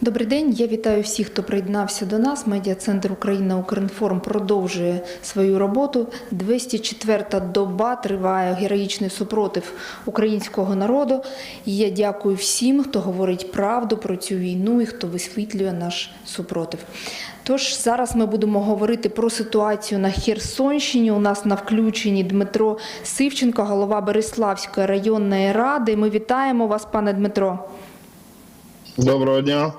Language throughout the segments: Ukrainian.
Добрий день. Я вітаю всіх, хто приєднався до нас. Медіа-центр Україна Укрінформ продовжує свою роботу. 204-та доба триває героїчний супротив українського народу. І я дякую всім, хто говорить правду про цю війну і хто висвітлює наш супротив. Тож зараз ми будемо говорити про ситуацію на Херсонщині. У нас на включенні Дмитро Сивченко, голова Береславської районної ради. Ми вітаємо вас, пане Дмитро. Доброго дня.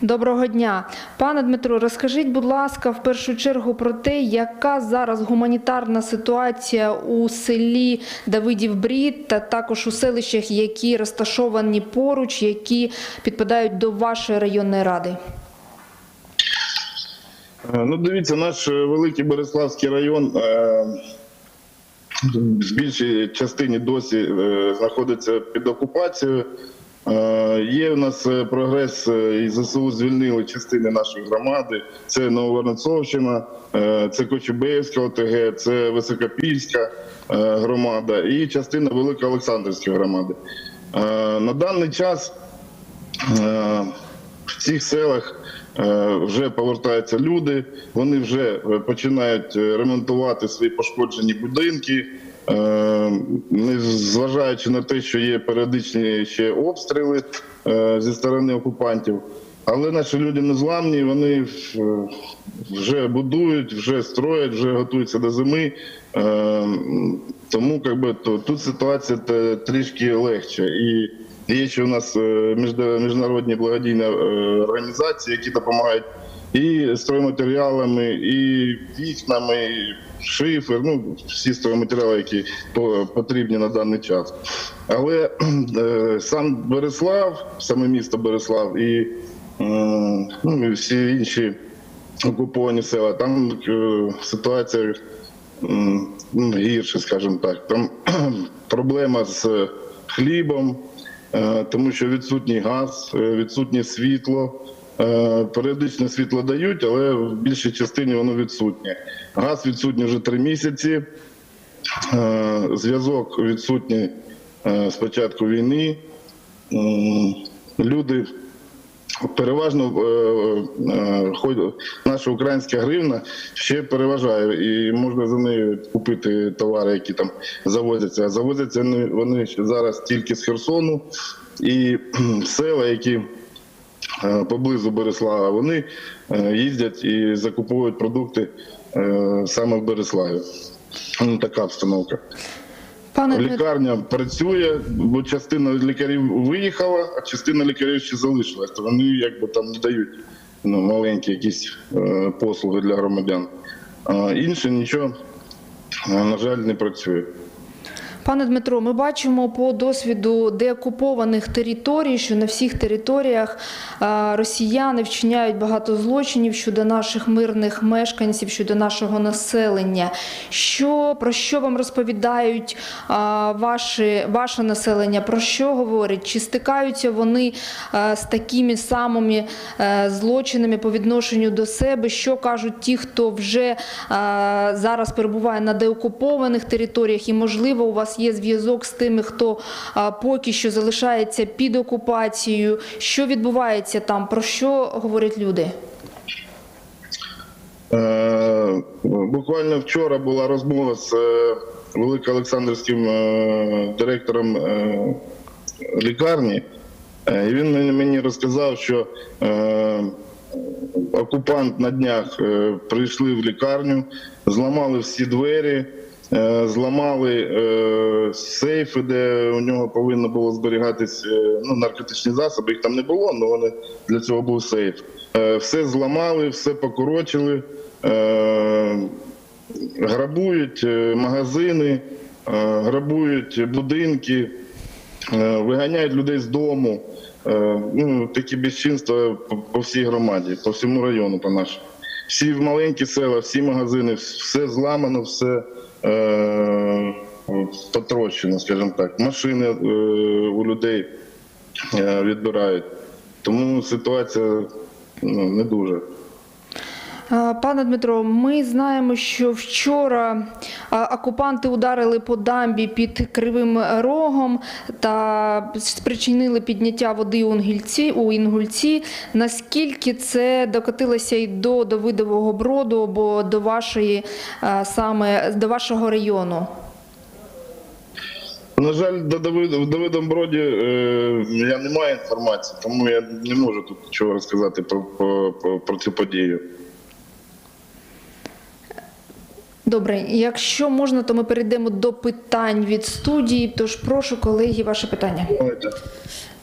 Доброго дня, пане Дмитро. Розкажіть, будь ласка, в першу чергу про те, яка зараз гуманітарна ситуація у селі Давидів Брід та також у селищах, які розташовані поруч, які підпадають до вашої районної ради. Е, Ну, дивіться, наш е, великий Береславський район е, в більшій частині досі знаходиться під окупацією. Е, Є у нас е, прогрес, е, і ЗСУ звільнили частини нашої громади. Це Нововоронцовщина, е, це Кочубеївська ОТГ, це Високопільська громада і частина Великоолександрівської громади. На даний час в цих селах вже повертаються люди, вони вже починають ремонтувати свої пошкоджені будинки, е, не зважаючи на те, що є періодичні ще обстріли е, зі сторони окупантів. Але наші люди незламні, вони е, вже будують, вже строять, вже готуються до зими. Тому якби, то, тут ситуація трішки легше. І Є ще у нас міжнародні благодійні організації, які допомагають і стройматеріалами, і вікнами, і шифер, ну всі стройматеріали, які потрібні на даний час. Але е, сам Береслав, саме місто Береслав і, е, ну, і всі інші окуповані села, там е, ситуація м, ну, гірше, скажімо так. Там проблема з хлібом, е, тому що відсутній газ, е, відсутнє світло. Е, Періодично світло дають, але в більшій частині воно відсутнє. Газ відсутній вже три місяці. Е, Зв'язок відсутній е, з початку війни. Люди переважно наша українська гривна ще переважає, і можна за нею купити товари, які там завозяться. А завозяться вони- зараз тільки з Херсону і села, які поблизу Береслава, вони е, їздять і закуповують продукти е, саме в Береславі. Ну, така обстановка. Пане Лікарня працює, бо частина лікарів виїхала, а частина лікарів ще залишилась. То вони якби там не дають ну, маленькі якісь е, послуги для громадян. А інше нічого, е, на жаль, не працює. Пане Дмитро, ми бачимо по досвіду деокупованих територій, що на всіх територіях росіяни вчиняють багато злочинів щодо наших мирних мешканців, щодо нашого населення. Що про що вам розповідають ваші, ваше населення? Про що говорять? Чи стикаються вони з такими самими е, злочинами по відношенню до себе? Що кажуть ті, хто вже зараз перебуває на деокупованих територіях, і можливо у вас є зв'язок з тими, хто поки що залишається під окупацією? Що відбувається там? Про що говорять люди? Е, Буквально вчора була розмова з е, Великоолександрівським е, директором лікарні, і він мені- розказав, що окупант на днях прийшли в лікарню, зламали всі двері, зламали е, сейфи, де у нього повинно було зберігатись е, ну, наркотичні засоби. Їх там не було, але вони для цього був сейф. Е, Все зламали, все покорочили, е, грабують е, магазини, е, грабують будинки. Е, виганяють людей з дому. Е, Ну, такі безчинства по всій громаді, по всьому району по нашому. Всі маленькі села, всі магазини, все зламано, все е, потрощено, скажімо так. Машини е, у людей е, відбирають. Тому ситуація ну, не дуже. А, Пане Дмитро, ми знаємо, що вчора окупанти ударили по дамбі під Кривим Рогом та спричинили підняття води у Інгульці. У Інгульці. Наскільки це докотилося і до Давидового броду або до вашої саме до вашого району? На жаль, до Давида, Давидом Броді е, я не маю інформації, тому я не можу тут нічого розказати про, про, про, про цю подію. Добре, якщо можна, то ми перейдемо до питань від студії. Тож прошу, колеги, ваше питання.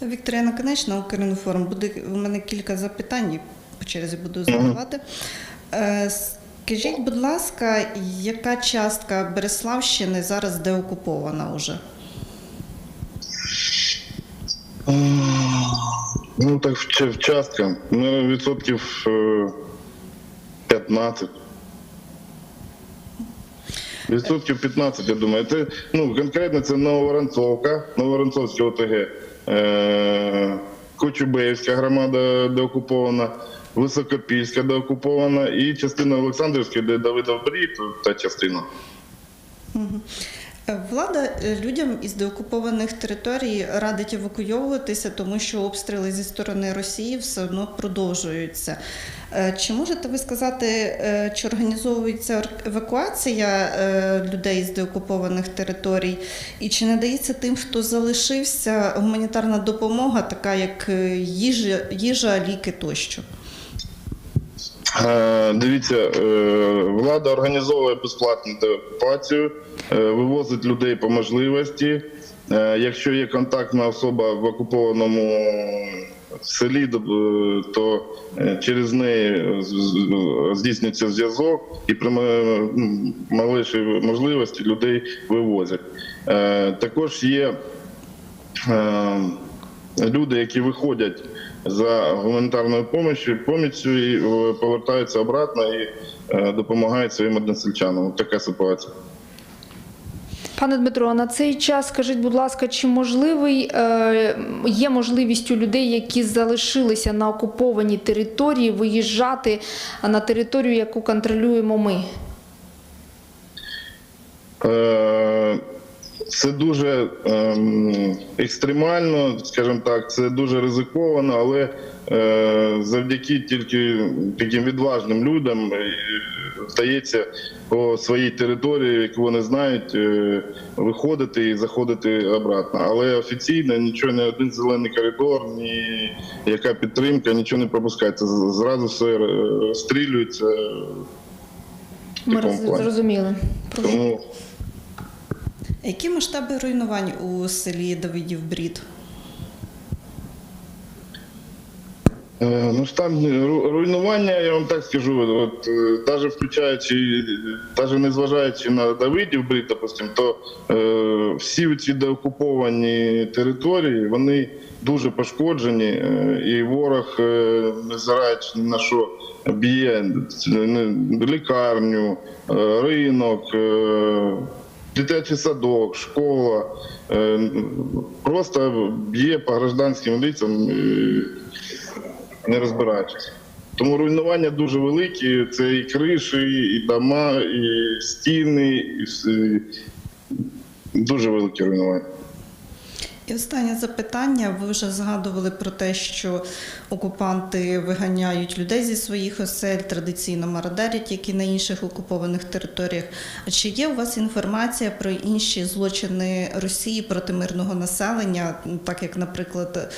Вікторія Конечна, Укрінформ. Буде у мене кілька запитань, по черзі буду задавати. Е, Скажіть, будь ласка, яка частка Береславщини зараз деокупована уже? Ну так в, частка. Ну, відсотків е, 15. Відсотків 15, я думаю. Це, ну, конкретно це Нововоронцовка, Нововоронцовське ОТГ, е, Кочубеївська громада деокупована, Високопільська деокупована і частина Олександрівської, де Давидов Брід, та частина. Мгм. Влада е, людям із деокупованих територій радить евакуйовуватися, тому що обстріли зі сторони Росії все одно продовжуються. Е, Чи можете ви сказати, е, чи організовується ор- евакуація людей з деокупованих територій, і чи надається тим, хто залишився, гуманітарна допомога, така як їжа, їжа ліки тощо? Е, Дивіться, е, влада організовує безплатну деокупацію, е, вивозить людей по можливості. Якщо є контактна особа в окупованому селі, то через неї здійснюється зв'язок і при ма- м, малейшій можливості людей вивозять. Також є люди, які виходять за гуманітарною поміччю, поміччю і е, повертаються обратно і е, допомагають своїм односельчанам. Така ситуація. Пане Дмитро, на цей час скажіть, будь ласка, чи можливий е, є можливість у людей, які залишилися на окупованій території, виїжджати на територію, яку контролюємо ми? Е, Це дуже ем, екстремально, скажімо так, це дуже ризиковано, але е, завдяки тільки таким відважним людям е, вдається по своїй території, яку вони знають, е, виходити і заходити обратно. Але офіційно нічого, ні один зелений коридор, ні яка підтримка, нічого не пропускається. Зразу все е, розстрілюється. Ми роз- зрозуміли. Тому Які масштаби руйнувань у селі Давидів Брід? Е, Ну там руйнування, я вам так скажу, от навіть включаючи, навіть не зважаючи на Давидів Брід, допустим, то е, всі ці деокуповані території вони дуже пошкоджені, е, і ворог, е, незважаючи на що б'є е, лікарню, е, ринок. е, Дитячий садок, школа е, просто б'є по гражданським лицям, е, не розбираючись. Тому руйнування дуже великі. Це і криші, і дома, і стіни, і дуже великі руйнування. І останнє запитання. Ви вже згадували про те, що окупанти виганяють людей зі своїх осель, традиційно мародерять, як і на інших окупованих територіях. А чи є у вас інформація про інші злочини Росії проти мирного населення, так як, наприклад,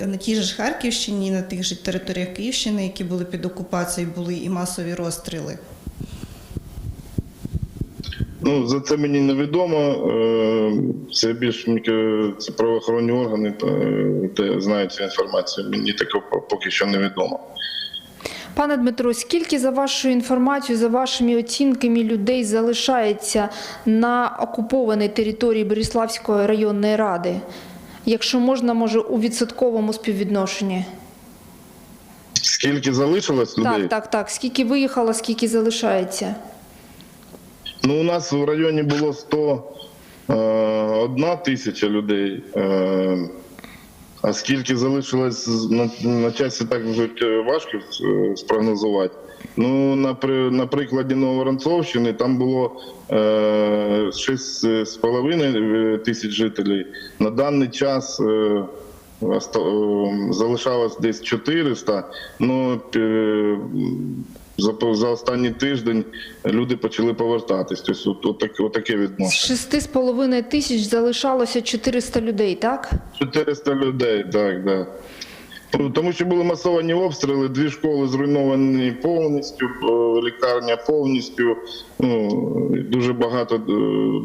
на, тій же Харківщині, на тих же територіях Київщини, які були під окупацією, були і масові розстріли? Ну, за це мені невідомо. Е, Це більш це правоохоронні органи, е, де знають цю інформацію. Мені такого поки що невідомо. Пане Дмитро, скільки за вашою інформацією, за вашими оцінками людей залишається на окупованій території Бориславської районної ради? Якщо можна, може у відсотковому співвідношенні? Скільки залишилось людей? Так, так, так. Скільки виїхало, скільки залишається? Ну, у нас в районі було 101 тисяча людей. Е, А скільки залишилось на, на часі, так вже важко е, спрогнозувати. Ну, на, на прикладі Нововоронцовщини там було е, 6,5 тисяч жителів. На даний час е, е, залишалось десь 400. Ну, е, за, за останній тиждень люди почали повертатись. Тобто, от, от, таке- от таке З відношення. 6,5 тисяч залишалося 400 людей, так? 400 людей, так, да. Ну, Тому що були масовані обстріли, дві школи зруйновані повністю, е, лікарня повністю. Ну, дуже багато е,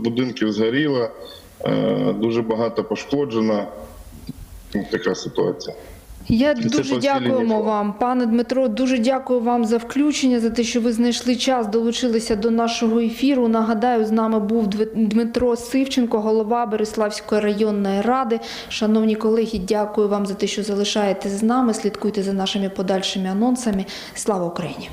будинків згоріло, е, дуже багато пошкоджено. Така ситуація. Я Це дуже дякуємо вам, пане Дмитро. Дуже дякую вам за включення, за те, що ви знайшли час, долучилися до нашого ефіру. Нагадаю, з нами був Дмитро Сивченко, голова Береславської районної ради. Шановні колеги, дякую вам за те, що залишаєтесь з нами. Слідкуйте за нашими подальшими анонсами. Слава Україні!